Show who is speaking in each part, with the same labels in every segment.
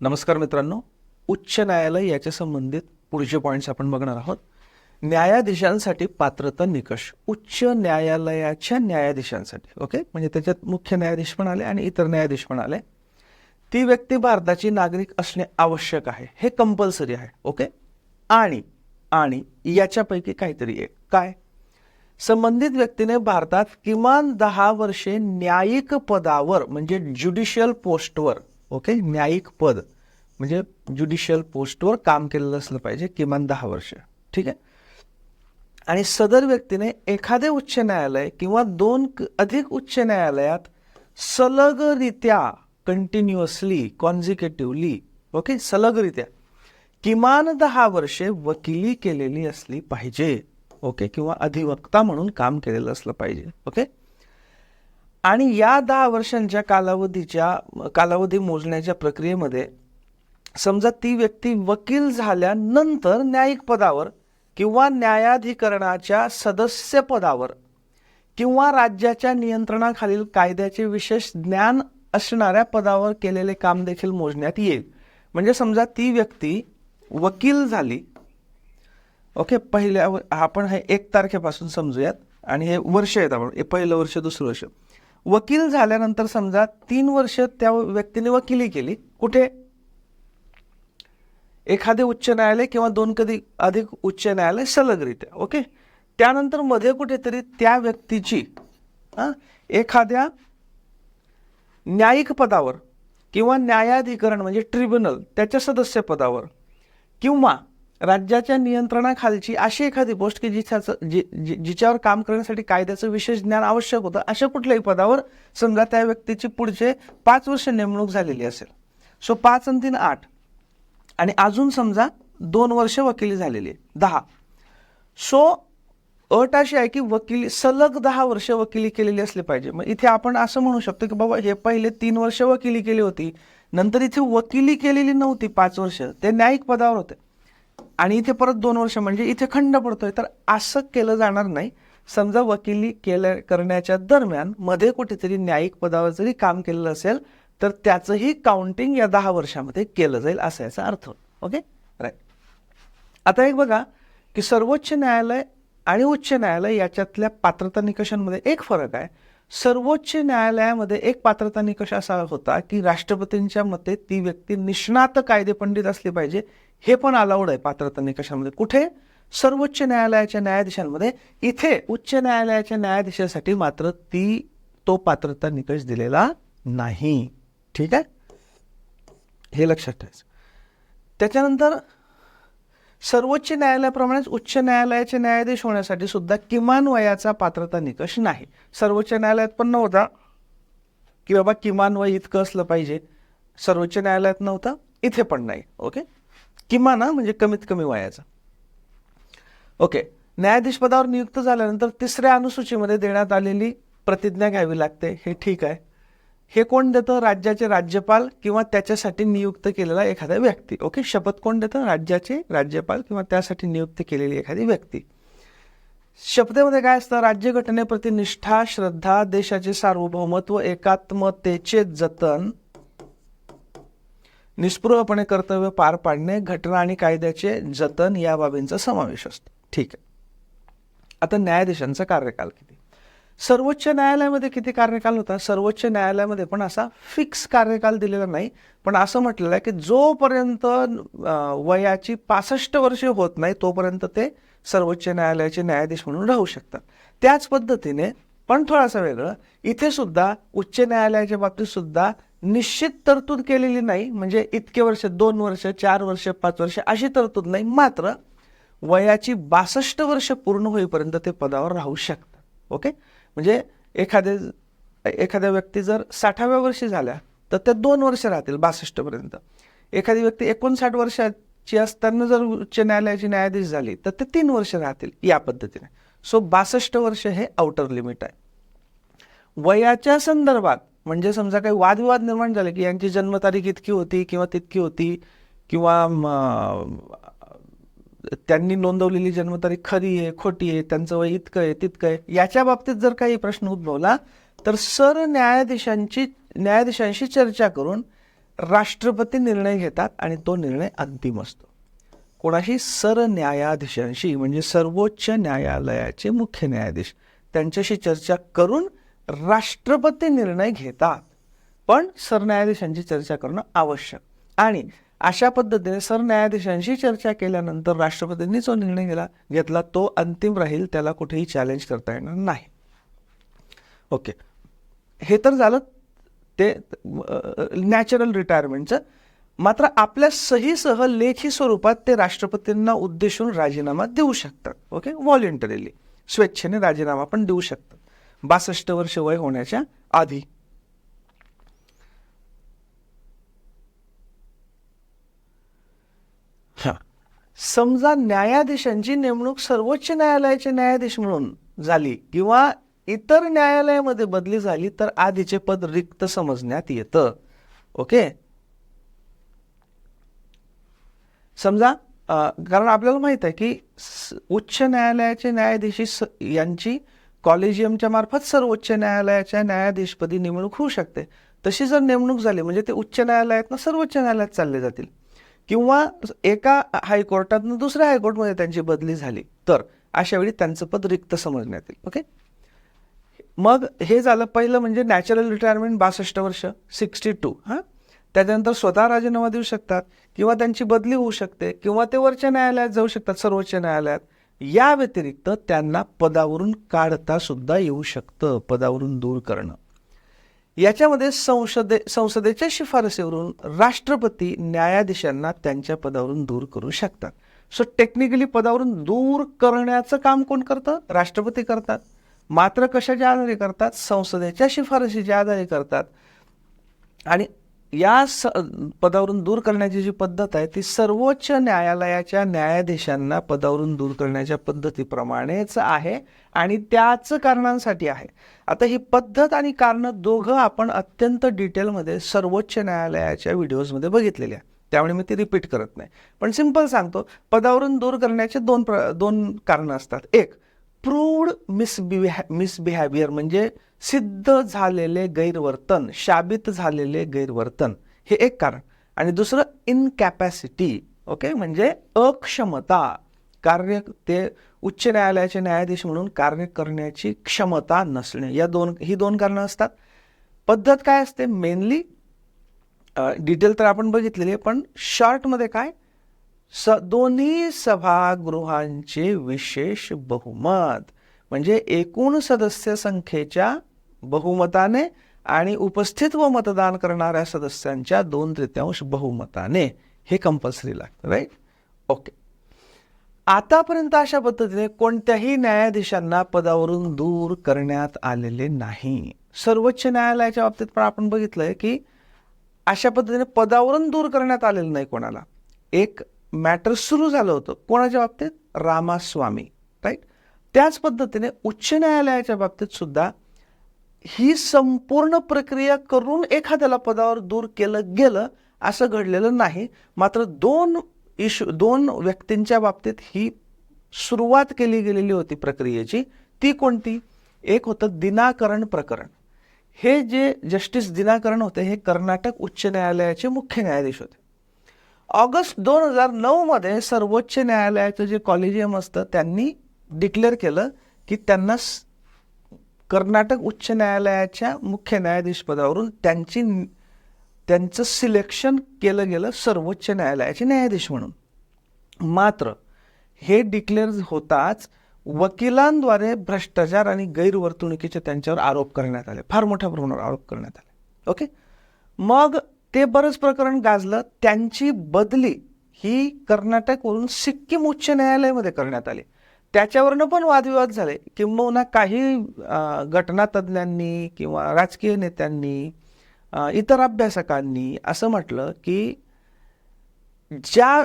Speaker 1: नमस्कार मित्रांनो उच्च न्यायालय याच्या संबंधित पुढचे पॉईंट्स आपण बघणार आहोत. न्यायाधीशांसाठी पात्रता निकष उच्च न्यायालयाच्या न्यायाधीशांसाठी ओके म्हणजे त्याच्यात मुख्य न्यायाधीश पण आले आणि इतर न्यायाधीश पण आले. ती व्यक्ती भारताची नागरिक असणे आवश्यक आहे हे कंपल्सरी आहे ओके आणि आणि याच्यापैकी काहीतरी एक. काय? संबंधित व्यक्तीने भारतात किमान दहा वर्षे न्यायिक पदावर म्हणजे ज्युडिशियल पोस्टवर ओके? न्यायिक पद. म्हणजे ज्युडिशियल पोस्टवर काम केलेलं असलं पाहिजे किमान दहा वर्ष. ठीक आहे? आणि सदर व्यक्तीने एखादे उच्च न्यायालय किंवा दोन अधिक उच्च न्यायालयात सलगरित्या कंटिन्युअसली कॉन्झिक्युटिव्हली ओके? सलगरित्या किमान दहा वर्षे वकिली केलेली असली पाहिजे ओके? किंवा अधिवक्ता म्हणून काम केलेलं असलं पाहिजे ओके? आणि या दहा वर्षांच्या कालावधीच्या कालावधी मोजण्याच्या प्रक्रियेमध्ये समजा ती व्यक्ती वकील झाल्यानंतर न्यायिक पदावर किंवा न्यायाधिकरणाच्या सदस्य पदावर किंवा राज्याच्या नियंत्रणाखालील कायद्याचे विशेष ज्ञान असणाऱ्या पदावर केलेले काम देखील मोजण्यात येईल. म्हणजे समजा ती व्यक्ती वकील झाली. ओके पहिल्या आपण हे एक तारखेपासून समजूयात आणि हे वर्ष आहेत आपण हे पहिलं वर्ष दुसरं वर्ष. वकील झाल्यानंतर समजा तीन वर्ष त्या व्यक्तीने वकिली केली कुठे? एखादे उच्च न्यायालय किंवा दोन कधी अधिक उच्च न्यायालय सलगरित्या ओके? त्यानंतरमध्ये कुठेतरी त्या व्यक्तीची एखाद्या न्यायिक पदावर किंवा न्यायाधिकरण म्हणजे ट्रिब्युनल त्याच्या सदस्य पदावर किंवा राज्याच्या नियंत्रणाखालची अशी एखादी पोस्ट की जिच्याचं जि जि- जिच्यावर काम करण्यासाठी कायद्याचं विशेष ज्ञान आवश्यक होतं अशा कुठल्याही पदावर समजा त्या व्यक्तीची पुढचे पाच वर्ष नेमणूक झालेली असेल. सो पाच आणि तीन आठ. आणि अजून समजा दोन वर्ष वकिली झालेली आहे दहा. सो अट अशी आहे की वकिली सलग दहा वर्ष वकिली केलेली असली पाहिजे. मग इथे आपण असं म्हणू शकतो की बाबा हे पहिले तीन वर्ष वकिली केली होती नंतर इथे वकिली केलेली नव्हती पाच वर्ष ते न्यायिक पदावर होते. आणि इथे परत दोन वर्ष म्हणजे इथे खंड पडतोय. तर असं केलं जाणार नाही. समजा वकिली केल्या करण्याच्या दरम्यानमध्ये कुठेतरी न्यायिक पदावर जरी काम केलेलं असेल तर त्याचंही काउंटिंग या दहा वर्षामध्ये केलं जाईल असा याचा अर्थ ओके राईट आता एक बघा की सर्वोच्च न्यायालय आणि उच्च न्यायालय याच्यातल्या पात्रता निकषांमध्ये एक फरक आहे. सर्वोच्च न्यायालयामध्ये एक पात्रता निकष असा होता की राष्ट्रपतींच्या मते ती व्यक्ती निष्णात कायदेपंडित असली पाहिजे हे पण अलाउड आहे पात्रता निकषांमध्ये कुठे? सर्वोच्च न्यायालयाच्या न्यायाधीशांमध्ये. इथे उच्च न्यायालयाच्या न्यायाधीशासाठी मात्र ती तो पात्रता निकष दिलेला नाही. ठीक आहे? हे लक्षात ठेवायचं. त्याच्यानंतर सर्वोच्च न्यायालयाप्रमाणेच उच्च न्यायालयाचे न्यायाधीश होण्यासाठी सुद्धा किमान वयाचा पात्रता निकष नाही. सर्वोच्च न्यायालयात पण नव्हता. की बाबा किमान वय इतकं असलं पाहिजे. सर्वोच्च न्यायालयात नव्हता. इथे पण नाही. ओके? किमान म्हणजे कमीत कमी वयाचा. ओके न्यायाधीश पदावर नियुक्त झाल्यानंतर तिसऱ्या अनुसूचीमध्ये देण्यात आलेली प्रतिज्ञा घ्यावी लागते. हे ठीक आहे. हे कोण देतं? राज्याचे राज्यपाल किंवा त्याच्यासाठी नियुक्त केलेला एखादा व्यक्ती. ओके शपथ कोण देतं? राज्याचे राज्यपाल किंवा त्यासाठी नियुक्त केलेली एखादी व्यक्ती. शपथेमध्ये काय असतं? राज्यघटनेप्रती निष्ठा श्रद्धा देशाचे सार्वभौमत्व एकात्मतेचे जतन निस्पृहपणे कर्तव्य पार पाडणे घटना आणि कायद्याचे जतन या बाबींचा समावेश असतो. ठीक आहे. आता न्यायाधीशांचा कार्यकाल किती? सर्वोच्च न्यायालयामध्ये किती कार्यकाल होता? सर्वोच्च न्यायालयामध्ये पण असा फिक्स कार्यकाल दिलेला नाही. पण असं म्हटलेलं आहे की जोपर्यंत वयाची पासष्ट वर्षे होत नाही तोपर्यंत ते सर्वोच्च न्यायालयाचे न्यायाधीश म्हणून राहू शकतात. त्याच पद्धतीने पण थोडासा वेगळं इथे सुद्धा उच्च न्यायालयाच्या बाबतीत सुद्धा निश्चित तरतूद केलेली नाही म्हणजे इतके वर्ष दोन वर्ष चार वर्ष पाच वर्ष अशी तरतूद नाही मात्र वयाची बासष्ट वर्ष पूर्ण होईपर्यंत ते पदावर राहू शकतात. ओके म्हणजे एखादे एखाद्या व्यक्ती जर साठाव्या वर्षी झाल्या तर त्या दोन वर्ष राहतील बासष्टपर्यंत एखादी व्यक्ती एकोणसाठ वर्षाची असताना जर उच्च न्यायालयाची न्यायाधीश झाली तर ते तीन वर्ष राहतील या पद्धतीने. सो बासष्ट वर्ष हे आउटर लिमिट आहे. वयाच्या संदर्भात म्हणजे समजा काही वादविवाद निर्माण झाले की यांची जन्मतारीख इतकी होती किंवा तितकी होती किंवा त्यांनी नोंदवलेली जन्मतारीख खरी आहे खोटी आहे त्यांचं वय इतकं आहे तितकं आहे याच्या बाबतीत जर काही प्रश्न उद्भवला तर सरन्यायाधीशांची न्यायाधीशांशी चर्चा करून राष्ट्रपती निर्णय घेतात आणि तो निर्णय अंतिम असतो. कोणाशी? सरन्यायाधीशांशी म्हणजे सर्वोच्च न्यायालयाचे मुख्य न्यायाधीश. त्यांच्याशी चर्चा करून राष्ट्रपती निर्णय घेतात. पण सरन्यायाधीशांची चर्चा करणं आवश्यक. आणि अशा पद्धतीने सरन्यायाधीशांशी चर्चा केल्यानंतर राष्ट्रपतींनी जो निर्णय गेला घेतला तो अंतिम राहील त्याला कुठेही चॅलेंज करता येणार नाही. ओके. हे तर झालं ते नॅचरल रिटायरमेंटचं मात्र आपल्या सहीसह लेखी स्वरूपात ते राष्ट्रपतींना उद्देशून राजीनामा देऊ शकतात. ओके? व्हॉलेंटरीली स्वेच्छेने राजीनामा पण देऊ शकतात. बासष्ट वर्ष वय होण्याच्या आधी. समजा न्यायाधीशांची नेमणूक सर्वोच्च न्यायालयाचे न्यायाधीश म्हणून झाली किंवा इतर न्यायालयामध्ये बदली झाली तर आधीचे पद रिक्त समजण्यात येतं. ओके? समजा कारण आपल्याला माहीत आहे की उच्च न्यायालयाचे न्यायाधीश यांची कॉलेजियमच्या मार्फत सर्वोच्च न्यायालयाच्या न्यायाधीशपदी नेमणूक होऊ शकते. तशी जर नेमणूक झाली म्हणजे ते उच्च न्यायालयातनं सर्वोच्च न्यायालयात चालले जातील. किंवा एका हायकोर्टातनं दुसऱ्या हायकोर्टमध्ये त्यांची बदली झाली तर अशा वेळी त्यांचं पद रिक्त समजण्यात येईल. ओके? मग हे झालं पहिलं म्हणजे नॅचरल रिटायरमेंट बासष्ट वर्ष सिक्स्टी टू हां? त्याच्यानंतर स्वतः राजीनामा देऊ शकतात किंवा त्यांची बदली होऊ शकते किंवा ते वरच्या न्यायालयात जाऊ शकतात सर्वोच्च न्यायालयात. या व्यतिरिक्त त्यांना पदावरून काढता सुद्धा येऊ शकतं पदावरून दूर करणं. याच्यामध्ये संसदे संसदेच्या शिफारसीवरून राष्ट्रपती न्यायाधीशांना त्यांच्या पदावरून दूर करू शकतात. सो टेक्निकली पदावरून दूर करण्याचं काम कोण करतं? राष्ट्रपती करतात. मात्र कशाच्या आधारे करतात? संसदेच्या शिफारसीच्या आधारे करतात. आणि या स पदावरून दूर करण्याची जी पद्धत आहे ती सर्वोच्च न्यायालयाच्या न्यायाधीशांना पदावरून दूर करण्याच्या पद्धतीप्रमाणेच आहे आणि त्याच कारणांसाठी आहे. आता ही पद्धत आणि कारणं दोघं आपण अत्यंत डिटेलमध्ये सर्वोच्च न्यायालयाच्या व्हिडिओजमध्ये बघितलेली आहे त्यामुळे मी ती रिपीट करत नाही. पण सिंपल सांगतो पदावरून दूर करण्याचे दोन प्र दोन कारणं असतात. एक प्रूव्ड मिसबिह्या मिसबिहेवियर म्हणजे सिद्ध झालेले गैरवर्तन शाबित झालेले गैरवर्तन हे एक कारण. आणि दुसरं इनकॅपॅसिटी ओके म्हणजे अक्षमता. कार्य ते उच्च न्यायालयाचे न्यायाधीश म्हणून कार्य करण्याची क्षमता नसणे. या दोन ही दोन कारणं असतात. पद्धत काय असते? मेनली डिटेल तर आपण बघितलेली आहे पण शॉर्टमध्ये काय? स दोन्ही सभागृहांचे विशेष बहुमत. म्हणजे एकूण सदस्य संख्येच्या बहुमताने आणि उपस्थित व मतदान करणाऱ्या सदस्यांच्या दोन तृतीयांश बहुमताने हे कंपल्सरी लागतं राईट ओके आतापर्यंत अशा पद्धतीने कोणत्याही न्यायाधीशांना पदावरून दूर करण्यात आलेले नाही. सर्वोच्च न्यायालयाच्या बाबतीत पण आपण बघितलंय की अशा पद्धतीने पदावरून दूर करण्यात आलेलं नाही कोणाला. एक मॅटर सुरू झालं होतं. कोणाच्या बाबतीत? रामास्वामी राईट त्याच पद्धतीने उच्च न्यायालयाच्या बाबतीत सुद्धा ही संपूर्ण प्रक्रिया करून एखाद्याला पदावर दूर केलं गेलं असं घडलेलं नाही. मात्र दोन इशू दोन व्यक्तींच्या बाबतीत ही सुरुवात केली गेलेली होती प्रक्रियेची. ती कोणती? एक होतं दिनाकरण प्रकरण. हे जे जस्टिस दिनाकरण होते हे कर्नाटक उच्च न्यायालयाचे मुख्य न्यायाधीश होते. ऑगस्ट दोन हजार नऊमध्ये सर्वोच्च न्यायालयाचं जे कॉलेजियम असतं त्यांनी डिक्लेअर केलं की त्यांना कर्नाटक उच्च न्यायालयाच्या मुख्य न्यायाधीशपदावरून त्यांची त्यांचं सिलेक्शन केलं गेलं सर्वोच्च न्यायालयाचे न्यायाधीश म्हणून. मात्र हे डिक्लेअर होताच वकिलांद्वारे भ्रष्टाचार आणि गैरवर्तणुकीचे त्यांच्यावर आरोप करण्यात आले. फार मोठ्या प्रमाणावर आरोप करण्यात आले. ओके? मग ते बरंच प्रकरण गाजलं. त्यांची बदली ही कर्नाटकवरून सिक्कीम उच्च न्यायालयामध्ये करण्यात आली. त्याच्यावरनं पण वादविवाद झाले. किंबहुना काही घटनातज्ञांनी किंवा राजकीय नेत्यांनी इतर अभ्यासकांनी असं म्हटलं की ज्या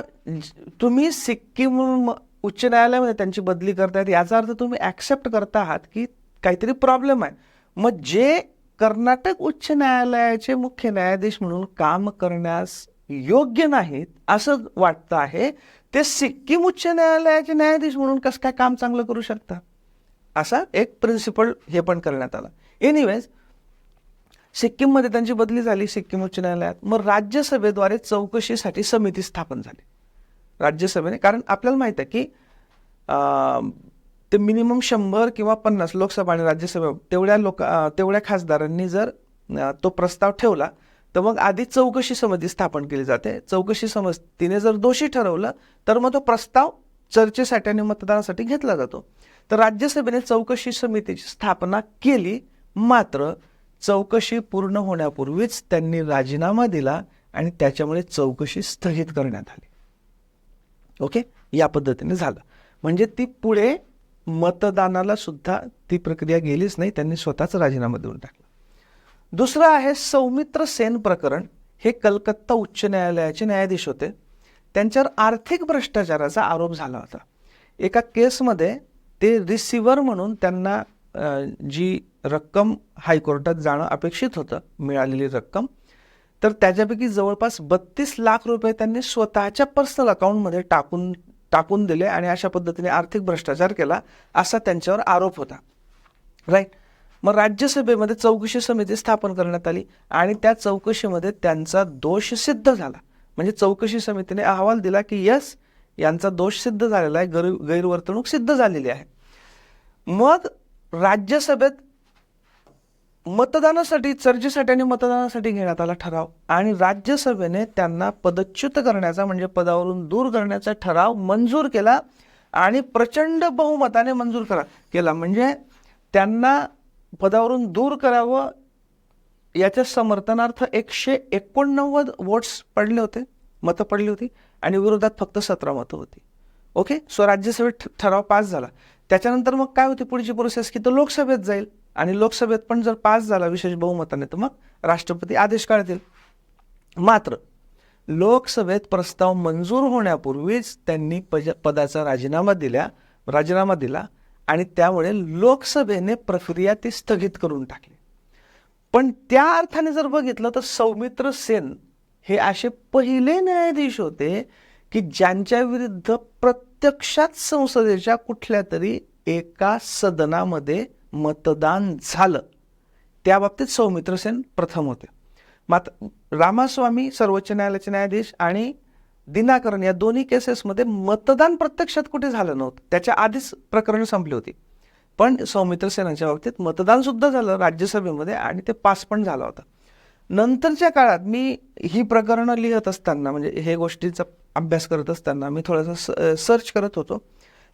Speaker 1: तुम्ही सिक्कीम उच्च न्यायालयामध्ये त्यांची बदली करतायत याचा अर्थ तुम्ही ॲक्सेप्ट करता आहात की काहीतरी प्रॉब्लेम आहे. मग जे कर्नाटक उच्च न्यायालयाचे मुख्य न्यायाधीश म्हणून काम करण्यास योग्य नाहीत असं वाटतं आहे ते सिक्कीम उच्च न्यायालयाचे न्यायाधीश म्हणून कसं काय काम चांगलं करू शकतात? असा एक प्रिन्सिपल हे पण करण्यात आला. एनिवेज सिक्कीममध्ये त्यांची बदली झाली सिक्कीम उच्च न्यायालयात मग राज्यसभेद्वारे चौकशीसाठी समिती स्थापन झाली. राज्यसभेने कारण आपल्याला माहीत आहे की ते मिनिमम शंभर किंवा पन्नास लोकसभा आणि राज्यसभा तेवढ्या लोक तेवढ्या खासदारांनी जर तो प्रस्ताव ठेवला तर मग आधी चौकशी समिती स्थापन केली जाते. चौकशी समितीने जर दोषी ठरवलं तर मग तो प्रस्ताव चर्चेसाठी आणि मतदानासाठी घेतला जातो. तर राज्यसभेने चौकशी समितीची स्थापना केली मात्र चौकशी पूर्ण होण्यापूर्वीच त्यांनी राजीनामा दिला आणि त्याच्यामुळे चौकशी स्थगित करण्यात आली. ओके? या पद्धतीने झालं. म्हणजे ती पुढे मतदानाला सुद्धा ती प्रक्रिया गेलीच नाही त्यांनी स्वतःच राजीनामा देऊन टाकला. दुसरं आहे सौमित्र सेन प्रकरण. हे कलकत्ता उच्च न्यायालयाचे न्यायाधीश होते. त्यांच्यावर आर्थिक भ्रष्टाचाराचा आरोप झाला होता. एका केसमध्ये ते रिसिव्हर म्हणून त्यांना जी रक्कम हायकोर्टात जाणं अपेक्षित होतं मिळालेली रक्कम तर त्याच्यापैकी जवळपास बत्तीस लाख रुपये त्यांनी स्वतःच्या पर्सनल अकाउंटमध्ये टाकून टाकून दिले आणि अशा पद्धतीने आर्थिक भ्रष्टाचार केला असा त्यांच्यावर आरोप होता. राईट? मग राज्यसभेमध्ये चौकशी समिती स्थापन करण्यात आली आणि त्या चौकशीमध्ये त्यांचा दोष सिद्ध झाला. म्हणजे चौकशी समितीने अहवाल दिला की यस यांचा दोष सिद्ध झालेला आहे गैर गैरवर्तणूक सिद्ध झालेली आहे. मग राज्यसभेत मतदानासाठी चर्चेसाठी आणि मतदानासाठी घेण्यात आला ठराव आणि राज्यसभेने त्यांना पदच्युत करण्याचा म्हणजे पदावरून दूर करण्याचा ठराव मंजूर केला आणि प्रचंड बहुमताने मंजूर करा केला. म्हणजे त्यांना पदावरून दूर करावं याच्या समर्थनार्थ एकशे एकोणनव्वद वोट्स पडले होते मतं पडली होती आणि विरोधात फक्त सतरा मतं होती. ओके सो राज्यसभेत ठ- ठराव पास झाला. त्याच्यानंतर मग काय होती पुढची प्रोसेस की तो लोकसभेत जाईल आणि लोकसभेत पण जर पास झाला विशेष बहुमताने तर मग राष्ट्रपती आदेश काढतील. मात्र लोकसभेत प्रस्ताव मंजूर होण्यापूर्वीच त्यांनी पज पदाचा राजीनामा दिल्या राजीनामा दिला आणि त्यामुळे लोकसभेने प्रक्रिया ती स्थगित करून टाकली. पण त्या अर्थाने जर बघितलं तर सौमित्र सेन हे असे पहिले न्यायाधीश होते की ज्यांच्या विरुद्ध प्रत्यक्षात संसदेच्या कुठल्या तरी एका सदनामध्ये मतदान झालं. त्या बाबतीत सौमित्र सेन प्रथम होते. मात्र रामास्वामी सर्वोच्च न्यायालयाचे न्यायाधीश आणि दिनाकरण या दोन्ही केसेसमध्ये मतदान प्रत्यक्षात कुठे झालं नव्हतं? त्याच्या आधीच प्रकरण संपली होती. पण सौमित्र सेनांच्या बाबतीत मतदान सुद्धा झालं राज्यसभेमध्ये आणि ते पास पण झाला होता. नंतरच्या काळात मी ही प्रकरणं लिहित असताना म्हणजे हे गोष्टीचा अभ्यास करत असताना मी थोडासा सर्च करत होतो.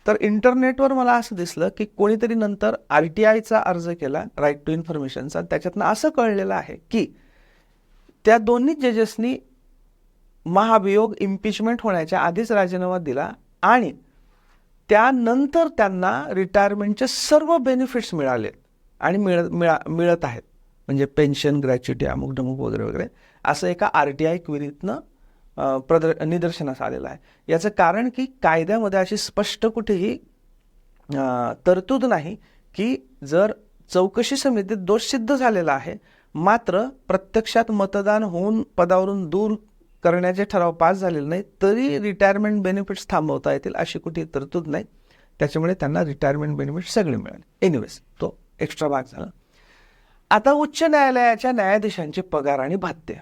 Speaker 1: तर इंटरनेटवर मला असं दिसलं की कोणीतरी नंतर आर टी आयचा अर्ज केला राईट टू इन्फॉर्मेशनचा त्याच्यातनं असं कळलेलं आहे की त्या दोन्ही जजेसनी महाभियोग इम्पिचमेंट होण्याच्या आधीच राजीनामा दिला आणि त्यानंतर त्यांना रिटायरमेंटचे सर्व बेनिफिट्स मिळाले आणि मिळ मिळा मिळत आहेत. म्हणजे पेन्शन ग्रॅच्युटी अमुक ढमुक वगैरे वगैरे. असं एका आर टी आय क्विरीतनं प्रद प्रदर निदर्शनास आलेलं आहे. याचं कारण की कायद्यामध्ये अशी स्पष्ट कुठेही तरतूद नाही की जर चौकशी समितीत दोष सिद्ध झालेला आहे मात्र प्रत्यक्षात मतदान होऊन पदावरून दूर करण्याचे ठराव पास झालेले नाही तरी रिटायरमेंट बेनिफिट्स थांबवता येतील अशी कुठे तरतूद नाही. त्याच्यामुळे त्यांना रिटायरमेंट बेनिफिट सगळे मिळाले. एनिवेज तो एक्स्ट्रा भाग झाला. आता उच्च न्यायालयाच्या न्यायाधीशांचे पगार आणि भत्ते.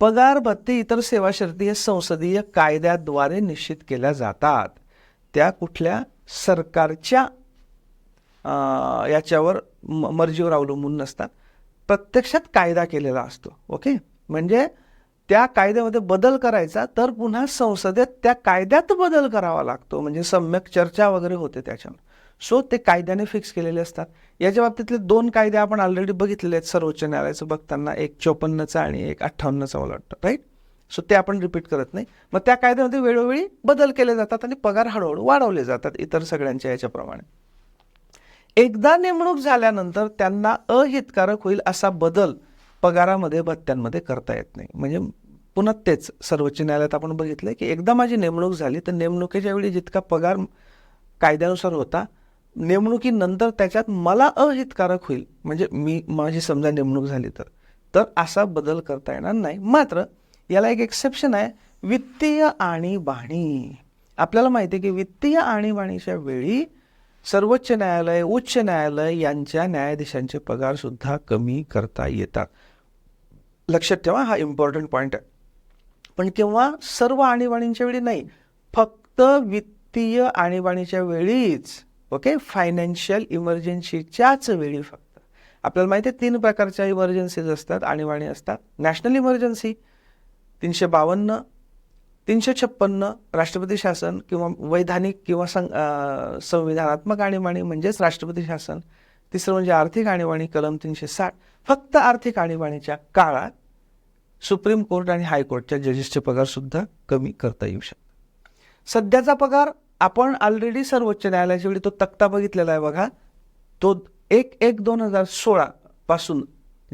Speaker 1: पगार भत्ते इतर सेवा शर्ती हे संसदीय कायद्याद्वारे निश्चित केल्या जातात. त्या कुठल्या सरकारच्या याच्यावर मर्जीवर अवलंबून नसतात. प्रत्यक्षात कायदा केलेला असतो. ओके म्हणजे त्या कायद्यामध्ये बदल करायचा तर पुन्हा संसदेत त्या कायद्यात बदल करावा लागतो. म्हणजे सम्यक चर्चा वगैरे होते त्याच्यावर सो ते कायद्याने फिक्स केलेले असतात. याच्या बाबतीतले दोन कायदे आपण ऑलरेडी बघितलेले आहेत. सर्वोच्च न्यायालयाचं बघताना एक चोपन्नचा आणि एक अठ्ठावन्नचा मला वाटतं राईट सो ते आपण रिपीट करत नाही. मग त्या कायद्यामध्ये वेळोवेळी बदल केले जातात आणि पगार हळूहळू वाढवले जातात इतर सगळ्यांच्या याच्याप्रमाणे. एकदा नेमणूक झाल्यानंतर त्यांना अहितकारक होईल असा बदल पगारामध्ये भत्त्यांमध्ये करता येत नाही. म्हणजे पुन्हा तेच सर्वोच्च न्यायालयात आपण बघितलं की एकदा माझी नेमणूक झाली तर नेमणुकीच्या वेळी जितका पगार कायद्यानुसार होता नेमणुकीनंतर त्याच्यात मला अहितकारक होईल. म्हणजे मी माझी समजा नेमणूक झाली तर. तर असा बदल करता येणार नाही. मात्र याला एक एक्सेप्शन आहे वित्तीय आणीबाणी. आपल्याला माहिती आहे की वित्तीय आणीबाणीच्या वेळी सर्वोच्च न्यायालय उच्च न्यायालय यांच्या न्यायाधीशांचे पगारसुद्धा कमी करता येतात. लक्षात ठेवा हा इम्पॉर्टंट पॉईंट आहे. पण केव्हा सर्व आणीबाणींच्या वेळी नाही फक्त वित्तीय आणीबाणीच्या वेळीच ओके फायनान्शियल इमर्जन्सीच्याच वेळी फक्त. आपल्याला माहिती आहे तीन प्रकारच्या इमर्जन्सीज असतात आणीबाणी असतात. नॅशनल इमर्जन्सी तीनशे बावन्न तीनशे छप्पन्न राष्ट्रपती शासन किंवा वैधानिक किंवा संविधानात्मक आणीबाणी म्हणजेच राष्ट्रपती शासन. तिसरं म्हणजे आर्थिक आणीबाणी कलम तीनशे साठ. फक्त आर्थिक आणीबाणीच्या काळात सुप्रीम कोर्ट आणि हायकोर्टच्या जजेसचे पगारसुद्धा कमी करता येऊ शकतात. सध्याचा पगार आपण ऑलरेडी सर्वोच्च न्यायालयाच्या वेळी तो तक्ता बघितलेला आहे बघा. तो एक एक दोन हजार सोळा पासून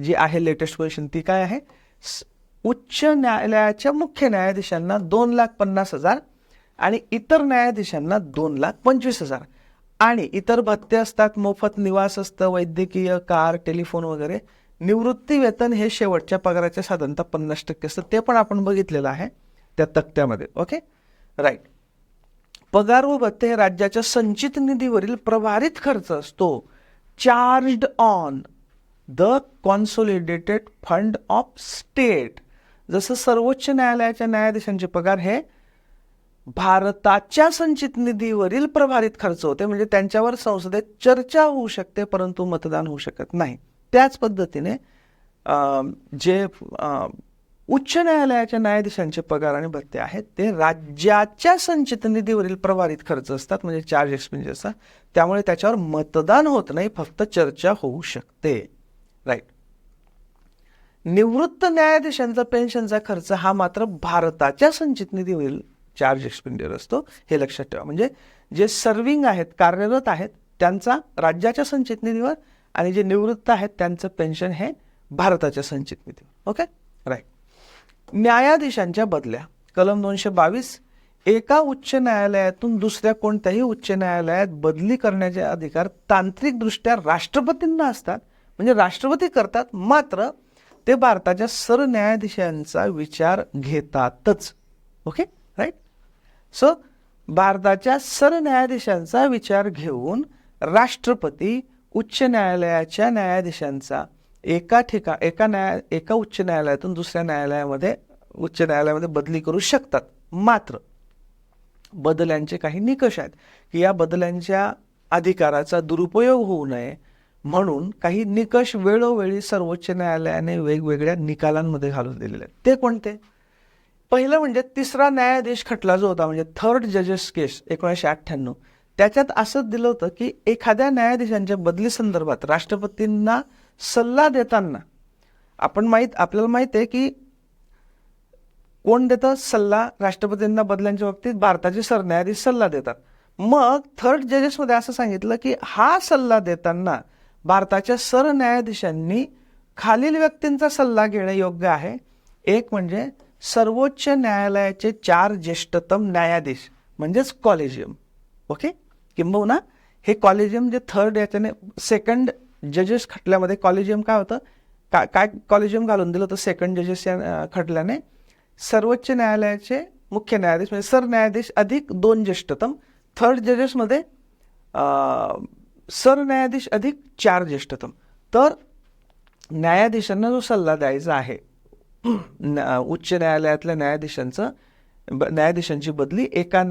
Speaker 1: जी आहे लेटेस्ट पोझिशन ती काय आहे? उच्च न्यायालयाच्या मुख्य न्यायाधीशांना दोन लाख पन्नास हजार आणि इतर न्यायाधीशांना दोन लाख पंचवीस हजार. आणि इतर भत्ते असतात मोफत निवास असतं वैद्यकीय कार टेलिफोन वगैरे निवृत्ती वेतन हे शेवटच्या पगाराच्या साधारणतः पन्नास टक्के असतं. ते पण आपण बघितलेलं आहे त्या तक्त्यामध्ये. ओके राईट पगार व भत्ते हे राज्याच्या संचित निधीवरील प्रभारित खर्च असतो. Charged on the consolidated fund of state जसं सर्वोच्च न्यायालयाच्या न्यायाधीशांचे पगार हे भारताच्या संचित निधीवरील प्रभारित खर्च होते म्हणजे त्यांच्यावर संसदेत चर्चा होऊ शकते परंतु मतदान होऊ शकत नाही. त्याच पद्धतीने जे उच्च न्यायालयाच्या न्यायाधीशांचे पगार आणि भत्ते आहेत ते राज्याच्या संचित निधीवरील प्रभारित खर्च असतात म्हणजे चार्ज एक्सपेन्सेस असतात. त्यामुळे त्याच्यावर मतदान होत नाही फक्त चर्चा होऊ शकते. राईट निवृत्त न्यायाधीशांचा पेन्शनचा खर्च हा मात्र भारताच्या संचित निधीवरील चार्ज एक्सपेंडिचर असतो हे लक्षात ठेवा. म्हणजे जे सर्विंग आहेत कार्यरत आहेत त्यांचा राज्याच्या संचित निधीवर आणि जे निवृत्त आहेत त्यांचं पेन्शन हे भारताच्या संचित निधीवर ओके राईट न्यायाधीशांच्या बदल्या कलम दोनशे बावीस एका उच्च न्यायालयातून दुसऱ्या कोणत्याही उच्च न्यायालयात बदली करण्याचे अधिकार तांत्रिकदृष्ट्या राष्ट्रपतींना असतात. म्हणजे राष्ट्रपती करतात मात्र ते भारताच्या सरन्यायाधीशांचा विचार घेतातच. ओके राईट सो भारताच्या सरन्यायाधीशांचा विचार घेऊन राष्ट्रपती उच्च न्यायालयाच्या न्यायाधीशांचा एका ठिका एका न्याय एका उच्च न्यायालयातून दुसऱ्या न्यायालयामध्ये उच्च न्यायालयामध्ये बदली करू शकतात. मात्र बदल्यांचे काही निकष आहेत की या बदल्यांच्या अधिकाराचा दुरुपयोग होऊ नये म्हणून काही निकष वेळोवेळी सर्वोच्च न्यायालयाने वेगवेगळ्या निकालांमध्ये घालून दिलेले आहेत. ते कोणते? पहिलं म्हणजे तिसरा न्यायाधीश खटला जो होता म्हणजे थर्ड जजेस केस एकोणीसशे अठ्ठ्याण्णव. त्याच्यात असं दिलं होतं की एखाद्या न्यायाधीशांच्या बदली संदर्भात राष्ट्रपतींना सल्ला देताना आपण माहीत आपल्याला माहीत आहे की कोण देतं? सल्ला. राष्ट्रपतींना बदल्यांच्या बाबतीत भारताचे सरन्यायाधीश सल्ला देतात. मग थर्ड जजेसमध्ये असं सांगितलं की हा सल्ला देताना भारताच्या सरन्यायाधीशांनी खालील व्यक्तींचा सल्ला घेणं योग्य आहे. एक म्हणजे सर्वोच्च न्यायालयाचे चार ज्येष्ठतम न्यायाधीश म्हणजेच कॉलेजियम ओके किंबहुना हे कॉलेजियम जे थर्ड याच्याने सेकंड जजेस खटल्यामध्ये कॉलेजियम काय होतं? काय काय कॉलेजियम घालून दिलं होतं सेकंड जजेस या खटल्याने? सर्वोच्च न्यायालयाचे मुख्य न्यायाधीश म्हणजे सरन्यायाधीश अधिक दोन ज्येष्ठतम थर्ड जजेसमध्ये सरन्यायाधीश अधिक चार ज्येष्ठतम. तर न्यायाधीशांना जो सल्ला द्यायचा आहे उच्च न्यायालयातल्या न्यायाधीशांचं ब- न्यायाधीशांची बदली एका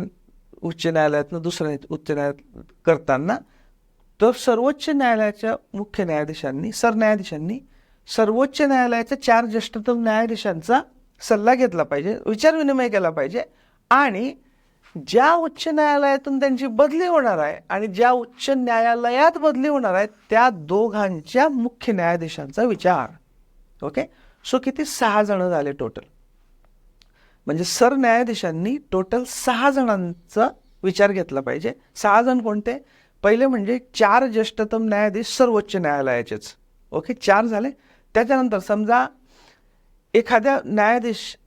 Speaker 1: उच्च न्यायालयातनं दुसऱ्या उच्च न्यायालयात करताना तर सर्वोच्च न्यायालयाच्या मुख्य न्यायाधीशांनी सरन्यायाधीशांनी सर्वोच्च न्यायालयाच्या चार ज्येष्ठतम न्यायाधीशांचा सल्ला घेतला पाहिजे विचारविनिमय केला पाहिजे आणि ज्या उच्च न्यायालयातून त्यांची बदली होणार आहे आणि ज्या उच्च न्यायालयात बदली होणार आहे त्या दोघांच्या मुख्य न्यायाधीशांचा विचार. ओके? सो किती सहा जण झाले टोटल म्हणजे सरन्यायाधीशांनी टोटल सहा जणांचा विचार घेतला पाहिजे. सहा जण कोणते? पहिले म्हणजे चार ज्येष्ठतम न्यायाधीश सर्वोच्च न्यायालयाचेच. ओके चार झाले. त्याच्यानंतर समजा एखाद्या न्यायाधीश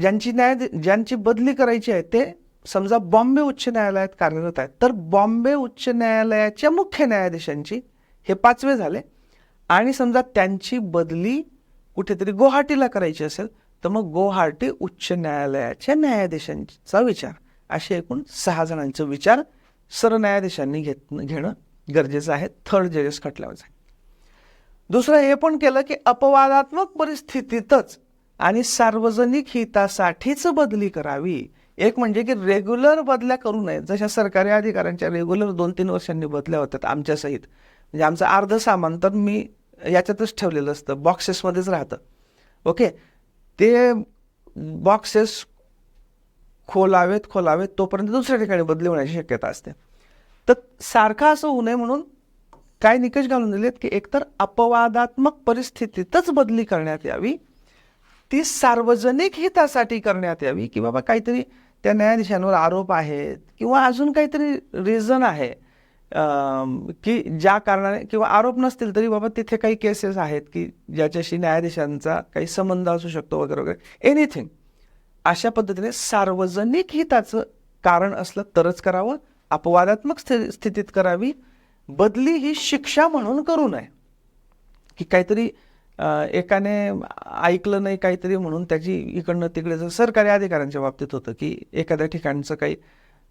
Speaker 1: ज्यांची न्यायाधी ज्यांची बदली करायची आहे ते समजा बॉम्बे उच्च न्यायालयात कार्यरत आहेत. तर बॉम्बे उच्च न्यायालयाच्या मुख्य न्यायाधीशांची हे पाचवे झाले. आणि समजा त्यांची बदली कुठेतरी गुवाहाटीला करायची असेल तर मग गुवाहाटी उच्च न्यायालयाच्या न्यायाधीशांचा विचार. असे एकूण सहा जणांचा विचार सरन्यायाधीशांनी घेत घेणं गरजेचं आहे. थर्ड जजेस खटल्यावर दुसरं हे पण केलं की अपवादात्मक परिस्थितीतच आणि सार्वजनिक हितासाठीच बदली करावी. एक म्हणजे की रेग्युलर बदल्या करू नये. जशा सरकारी अधिकाऱ्यांच्या रेग्युलर दोन तीन वर्षांनी बदल्या होतात आमच्या सहित. म्हणजे आमचं अर्ध सामान तर मी याच्यातच ठेवलेलं असतं. बॉक्सेसमध्येच राहतं. ओके ते बॉक्सेस खोलावेत खोलावेत तोपर्यंत दुसऱ्या ठिकाणी बदली होण्याची शक्यता असते. तर सारखं असं होऊ नये म्हणून काय निकष घालून दिलेत की एकतर अपवादात्मक परिस्थितीतच बदली करण्यात यावी. ती सार्वजनिक हितासाठी करण्यात यावी की बाबा काहीतरी त्या न्यायाधीशांवर आरोप आहेत किंवा अजून काहीतरी रिझन आहे. की ज्या कारणाने किंवा आरोप नसतील तरी बाबा तिथे काही केसेस आहेत की ज्याच्याशी न्यायाधीशांचा काही संबंध असू शकतो वगैरे वगैरे. एनिथिंग अशा पद्धतीने सार्वजनिक हिताचं कारण असलं तरच करावं. अपवादात्मक स्थि- स्थितीत करावी. बदली ही शिक्षा म्हणून करू नये. की काहीतरी एकाने ऐकलं नाही काहीतरी म्हणून त्याची इकडनं तिकडे जर सरकारी अधिकाऱ्यांच्या बाबतीत होतं की एखाद्या ठिकाणचं काही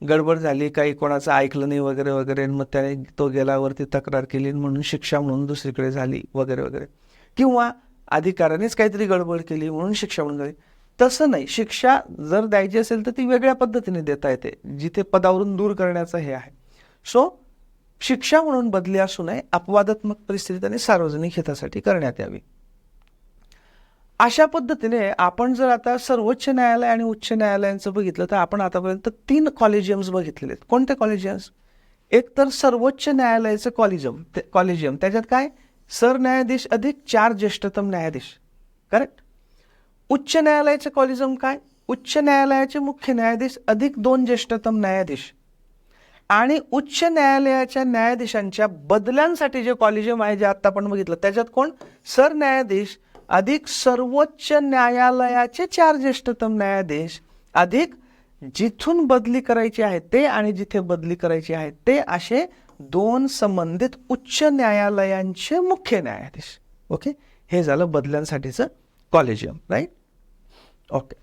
Speaker 1: गडबड झाली काही कोणाचं ऐकलं नाही वगैरे वगैरे मग त्याने तो गेल्यावरती तक्रार केली म्हणून शिक्षा म्हणून दुसरीकडे झाली वगैरे वगैरे. किंवा अधिकाऱ्यानेच काहीतरी गडबड केली म्हणून शिक्षा म्हणून झाली. तसं नाही. शिक्षा जर द्यायची असेल तर ती वेगळ्या पद्धतीने देता येते जिथे पदावरून दूर करण्याचं हे आहे. सो शिक्षा म्हणून बदली असू नये अपवादात्मक परिस्थितीत आणि सार्वजनिक हितासाठी करण्यात यावी. अशा पद्धतीने आपण जर आता सर्वोच्च न्यायालय आणि उच्च न्यायालयांचं बघितलं तर आपण आतापर्यंत तीन कॉलेजियम्स बघितलेले आहेत. कोणते कॉलेजियम्स एक तर सर्वोच्च न्यायालयाचं कॉलेजियम ते कॉलेजियम त्याच्यात काय? सरन्यायाधीश अधिक चार ज्येष्ठतम न्यायाधीश. करेक्ट उच्च न्यायालयाचं कॉलिझम काय? उच्च न्यायालयाचे मुख्य न्यायाधीश अधिक दोन ज्येष्ठतम न्यायाधीश. आणि उच्च न्यायालयाच्या न्यायाधीशांच्या बदल्यांसाठी जे कॉलेजियम आहे जे आत्ता आपण बघितलं त्याच्यात कोण? सरन्यायाधीश अधिक सर्वोच्च न्यायालयाचे चार ज्येष्ठतम न्यायाधीश अधिक जिथून बदली करायची आहे ते आणि जिथे बदली करायची आहे ते असे दोन संबंधित उच्च न्यायालयांचे मुख्य न्यायाधीश. ओके? हे झालं बदल्यांसाठीचं कॉलेजियम राईट? ओके.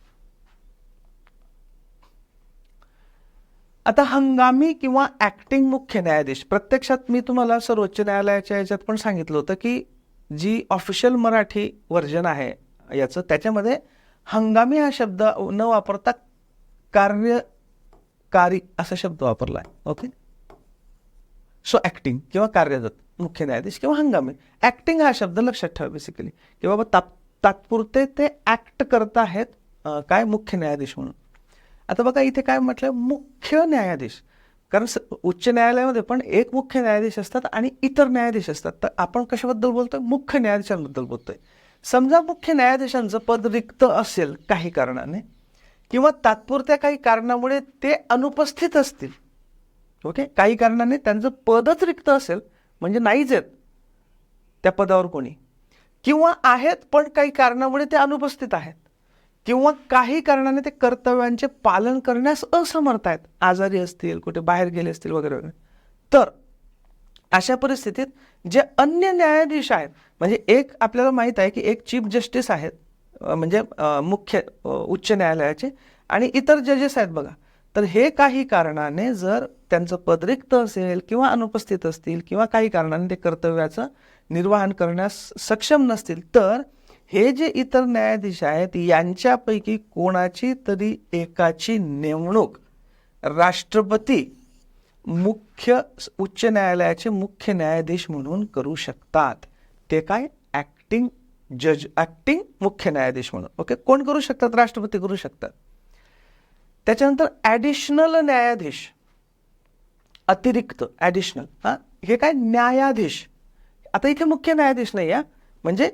Speaker 1: आता हंगामी किंवा ऍक्टिंग मुख्य न्यायाधीश. प्रत्यक्षात मी तुम्हाला सर्वोच्च न्यायालयाच्या याच्यात पण सांगितलं होतं की जी ऑफिशियल मराठी व्हर्जन आहे याचं त्याच्यामध्ये हंगामी हा शब्द न वापरता कार्यकारी असा शब्द वापरला आहे ओके सो ॲक्टिंग किंवा कार्यरत मुख्य न्यायाधीश किंवा हंगामी. ॲक्टिंग हा शब्द लक्षात ठेवा बेसिकली की बाबा ताप तात्पुरते ते ॲक्ट करत आहेत काय मुख्य न्यायाधीश म्हणून. आता बघा इथे काय म्हटलं मुख्य न्यायाधीश. कारण स- उच्च न्यायालयामध्ये पण एक मुख्य न्यायाधीश असतात आणि इतर न्यायाधीश असतात. तर आपण कशाबद्दल बोलतोय? मुख्य न्यायाधीशांबद्दल बोलतोय. समजा मुख्य न्यायाधीशांचं पद रिक्त असेल काही कारणाने किंवा तात्पुरत्या काही कारणामुळे ते अनुपस्थित असतील ओके? काही कारणाने त्यांचं पदच रिक्त असेल म्हणजे नाहीच आहेत त्या पदावर कोणी. किंवा आहेत पण काही कारणामुळे ते अनुपस्थित आहेत. किंवा काही कारणाने ते कर्तव्यांचे पालन करण्यास असमर्थ आहेत. आजारी असतील कुठे बाहेर गेले असतील वगैरे वगैरे. तर अशा परिस्थितीत जे अन्य न्यायाधीश आहेत म्हणजे एक आपल्याला माहीत आहे की एक चीफ जस्टिस आहेत म्हणजे मुख्य उच्च न्यायालयाचे आणि इतर जजेस आहेत बघा. तर हे काही कारणाने जर त्यांचं पद रिक्त असेल किंवा अनुपस्थित असतील किंवा काही कारणाने ते कर्तव्याचं निर्वाहन करण्यास सक्षम नसतील तर हे जे इतर न्यायाधीश आहेत यांच्यापैकी कोणाची तरी एकाची नेमणूक राष्ट्रपती मुख्य उच्च न्यायालयाचे मुख्य न्यायाधीश म्हणून करू शकतात. ते काय? ऍक्टिंग जज ऍक्टिंग मुख्य न्यायाधीश म्हणून. ओके? कोण करू शकतात? राष्ट्रपती करू शकतात. त्याच्यानंतर ॲडिशनल न्यायाधीश अतिरिक्त ॲडिशनल हां? हे काय? न्यायाधीश. आता इथे मुख्य न्यायाधीश नाही आहे म्हणजे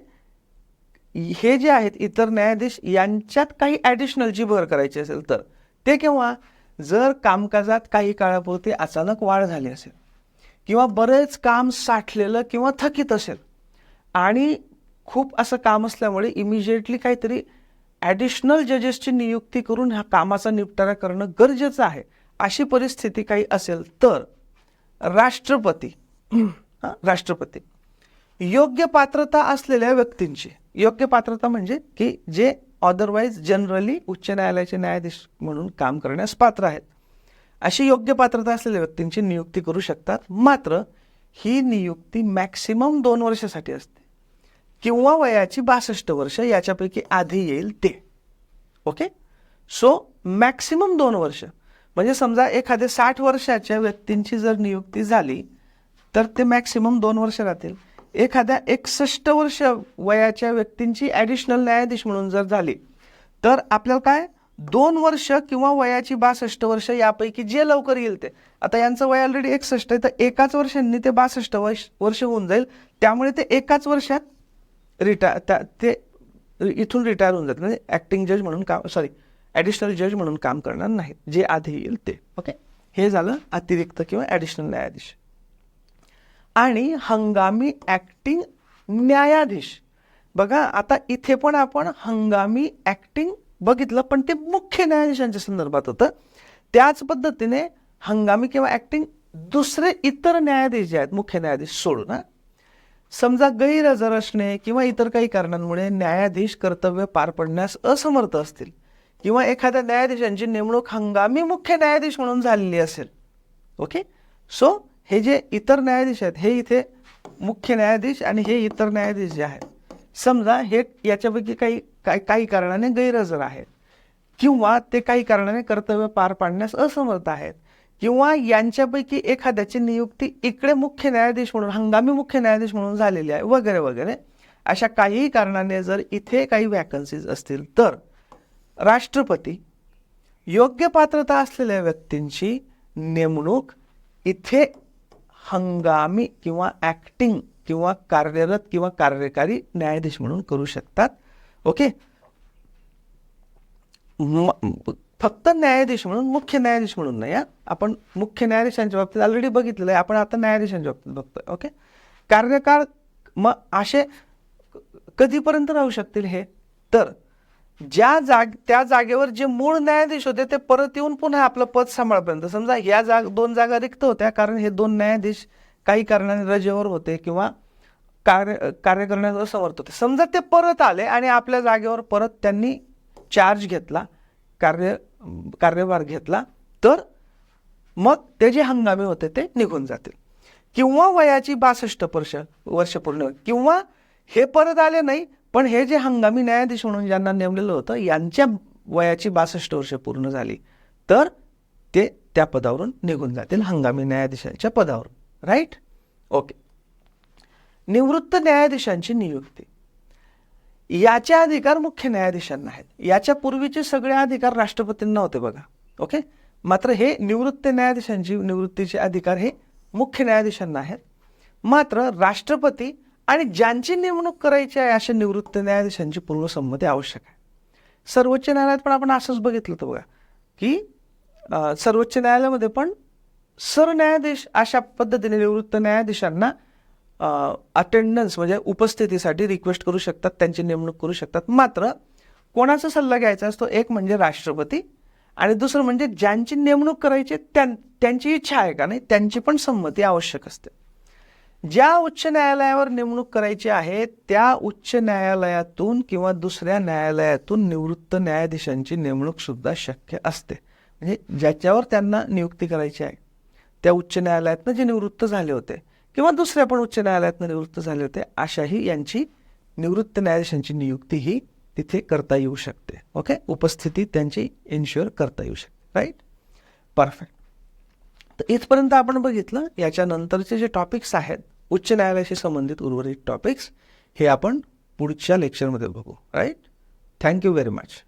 Speaker 1: हे जे आहेत इतर न्यायाधीश यांच्यात काही ॲडिशनल जी भर करायची असेल तर ते केव्हा? जर कामकाजात काही काळापुरती अचानक वाढ झाली असेल किंवा बरेच काम साठलेलं किंवा थकीत असेल आणि खूप असं काम असल्यामुळे इमिजिएटली काहीतरी ॲडिशनल जजेसची नियुक्ती करून ह्या कामाचा निपटारा करणं गरजेचं आहे अशी परिस्थिती काही असेल तर राष्ट्रपती राष्ट्रपती योग्य पात्रता असलेल्या व्यक्तींची योग्य पात्रता म्हणजे की जे अदरवाईज जनरली उच्च न्यायालयाचे न्यायाधीश म्हणून काम करण्यास पात्र आहेत. अशी योग्य पात्रता असलेल्या व्यक्तींची नियुक्ती करू शकतात. मात्र ही नियुक्ती मॅक्सिमम दोन वर्षासाठी असते. किंवा वयाची बासष्ट वर्ष याच्यापैकी आधी येईल ते. ओके सो मॅक्सिमम दोन वर्ष. म्हणजे समजा एखाद्या साठ वर्षाच्या व्यक्तींची जर नियुक्ती झाली तर ते मॅक्सिमम दोन वर्ष राहतील. एखाद्या एकसष्ट वर्ष वयाच्या व्यक्तींची ॲडिशनल न्यायाधीश म्हणून जर झाली तर आपल्याला काय? दोन वर्ष किंवा वयाची बासष्ट वर्ष यापैकी जे लवकर येईल ते. आता यांचं वय ऑलरेडी एकसष्ट आहे तर एकाच वर्षांनी ते बासष्ट वर्ष वर्ष होऊन जाईल. त्यामुळे ते एकाच वर्षात रिटायर त्या ते इथून रिटायर होऊन जातील. म्हणजे ॲक्टिंग जज म्हणून काम सॉरी ॲडिशनल जज म्हणून काम करणार नाहीत. जे आधी येईल ते. ओके हे झालं अतिरिक्त किंवा ॲडिशनल न्यायाधीश. आणि हंगामी ॲक्टिंग न्यायाधीश. बघा आता इथे पण आपण हंगामी ॲक्टिंग बघितलं पण ते मुख्य न्यायाधीशांच्या संदर्भात होतं. त्याच पद्धतीने हंगामी किंवा ॲक्टिंग दुसरे इतर न्यायाधीश जे आहेत मुख्य न्यायाधीश सोडून समजा गैरहजर असणे किंवा इतर काही कारणांमुळे न्यायाधीश कर्तव्य पार पडण्यास असमर्थ असतील किंवा एखाद्या न्यायाधीशांची नेमणूक हंगामी मुख्य न्यायाधीश म्हणून झालेली असेल. ओके? सो हे जे इतर न्यायाधीश आहेत हे इथे मुख्य न्यायाधीश आणि हे इतर न्यायाधीश जे आहेत. समजा हे याच्यापैकी काही काही काही कारणाने गैरहजर आहेत. किंवा ते काही कारणाने कर्तव्य पार पाडण्यास असमर्थ आहेत. किंवा यांच्यापैकी एखाद्याची नियुक्ती इकडे मुख्य न्यायाधीश म्हणून हंगामी मुख्य न्यायाधीश म्हणून झालेली आहे वगैरे वगैरे अशा काहीही कारणाने जर इथे काही वॅकन्सीज असतील तर राष्ट्रपती योग्य पात्रता असलेल्या व्यक्तींची नेमणूक इथे हंगामी किंवा ॲक्टिंग किंवा कार्यरत किंवा कार्यकारी न्यायाधीश म्हणून करू शकतात. ओके फक्त न्यायाधीश म्हणून मुख्य न्यायाधीश म्हणून नाही आपण मुख्य न्यायाधीशांच्या बाबतीत ऑलरेडी बघितलेलं आहे. आपण आता न्यायाधीशांच्या बाबतीत बघतोय. ओके कार्यकाळ मग असे कधीपर्यंत राहू शकतील हे? तर ज्या जाग त्या जागेवर जे मूळ न्यायाधीश होते ते परत येऊन पुन्हा आपलं पद सांभाळपर्यंत. समजा ह्या जाग दोन जागा रिक्त होत्या कारण हे दोन न्यायाधीश काही कारणाने रजेवर होते किंवा कार्य कार्य करण्यास असमर्थ होते. समजा ते परत आले आणि आपल्या जागेवर परत त्यांनी चार्ज घेतला कार्य कार्यभार घेतला तर मग ते जे हंगामी होते ते निघून जातील. किंवा वयाची बासष्ट वर्ष वर्ष पूर्ण किंवा हे परत आले नाही पण हे जे हंगामी न्यायाधीश म्हणून ज्यांना नेमलेलं होतं यांच्या वयाची बासष्ट वर्ष पूर्ण झाली. तर ते त्या पदावरून निघून जातील हंगामी न्यायाधीशांच्या पदावरून. राईट ओके निवृत्त न्यायाधीशांची नियुक्ती. याचे अधिकार मुख्य न्यायाधीशांना आहेत. याच्या पूर्वीचे सगळे अधिकार राष्ट्रपतींना होते बघा. ओके मात्र हे निवृत्त न्यायाधीशांची निवृत्तीचे अधिकार हे मुख्य न्यायाधीशांना आहेत. मात्र राष्ट्रपती आणि ज्यांची नेमणूक करायची आहे अशा निवृत्त न्यायाधीशांची पूर्वसंमती आवश्यक आहे. सर्वोच्च न्यायालयात पण आपण असंच बघितलं होतं बघा की सर्वोच्च न्यायालयामध्ये पण सरन्यायाधीश अशा पद्धतीने निवृत्त न्यायाधीशांना अटेंडन्स म्हणजे उपस्थितीसाठी रिक्वेस्ट करू शकतात त्यांची नेमणूक करू शकतात. मात्र कोणाचा सल्ला घ्यायचा असतो? एक म्हणजे राष्ट्रपती आणि दुसरं म्हणजे ज्यांची नेमणूक करायची आहे, त्यां त्यांची इच्छा आहे का नाही त्यांची पण संमती आवश्यक असते. ज्या उच्च न्यायालयावर नेमणूक करायची आहे त्या उच्च न्यायालयातून किंवा दुसऱ्या न्यायालयातून निवृत्त न्यायाधीशांची नेमणूक सुद्धा शक्य असते. म्हणजे ज्याच्यावर त्यांना नियुक्ती करायची आहे. त्या उच्च न्यायालयातनं जे निवृत्त झाले होते किंवा दुसऱ्या पण उच्च न्यायालयातनं निवृत्त झाले होते अशाही यांची निवृत्त न्यायाधीशांची नियुक्ती ही तिथे करता येऊ शकते. ओके? उपस्थिती त्यांची इन्शुअर करता येऊ शकते. राईट परफेक्ट तर इथपर्यंत आपण बघितलं याच्यानंतरचे जे टॉपिक्स आहेत उच्च न्यायालयाशी संबंधित उर्वरित टॉपिक्स हे आपण पुढच्या लेक्चरमध्ये बघू राईट थँक्यू व्हेरी मच